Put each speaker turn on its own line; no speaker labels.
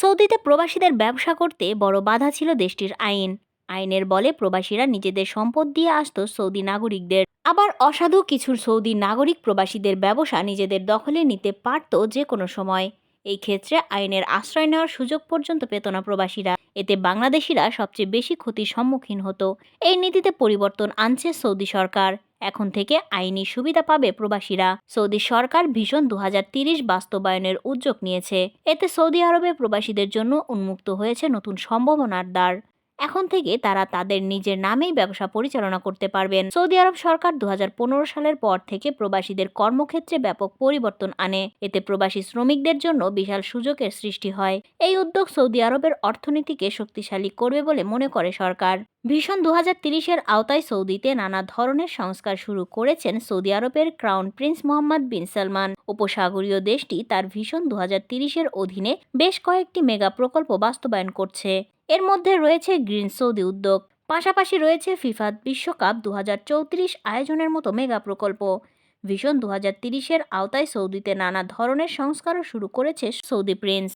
সৌদিতে প্রবাসীদের ব্যবসা করতে বড় বাধা ছিল দেশটির আইন। আইনের বলে প্রবাসীরা নিজেদের সম্পদ দিয়ে আসতো সৌদি নাগরিকদের। আবার অসাধু কিছু সৌদি নাগরিক প্রবাসীদের ব্যবসা নিজেদের দখলে নিতে পারত যে কোনো সময়। এই ক্ষেত্রে আইনের আশ্রয় নেওয়ার সুযোগ পর্যন্ত পেত না প্রবাসীরা। এতে বাংলাদেশিরা সবচেয়ে বেশি ক্ষতির সম্মুখীন হতো। এই নীতিতে পরিবর্তন আনছে সৌদি সরকার। এখন থেকে আইনি সুবিধা পাবে প্রবাসীরা। সৌদি সরকার ভীষণ দু বাস্তবায়নের উদ্যোগ নিয়েছে। এতে সৌদি আরবে প্রবাসীদের জন্য উন্মুক্ত হয়েছে নতুন সম্ভাবনার দ্বার। এখন থেকে তারা তাদের নিজের নামেই ব্যবসা পরিচালনা করতে পারবেন। সৌদি আরব সরকার দু হাজার পনেরো সালের পর থেকে প্রবাসীদের কর্মক্ষেত্রে ব্যাপক পরিবর্তন আনে। এতে প্রবাসী শ্রমিকদের জন্য বিশাল সুযোগের সৃষ্টি হয়। এই উদ্যোগ সৌদি আরবের অর্থনীতিকে শক্তিশালী করবে বলে মনে করে সরকার। ভীষণ দু হাজার তিরিশের আওতায় সৌদিতে নানা ধরনের সংস্কার শুরু করেছেন সৌদি আরবের crown prince Mohammed bin Salman. উপসাগরীয় দেশটি তার ভীষণ দু হাজার তিরিশের অধীনে বেশ কয়েকটি মেগা প্রকল্প বাস্তবায়ন করছে। এর মধ্যে রয়েছে গ্রিন সৌদি উদ্যোগ, পাশাপাশি রয়েছে ফিফা বিশ্বকাপ দু হাজার চৌত্রিশ আয়োজনের মতো মেগা প্রকল্প। ভিশন দু হাজার তিরিশের আওতায় সৌদিতে নানা ধরনের সংস্কারও শুরু করেছে সৌদি প্রিন্স।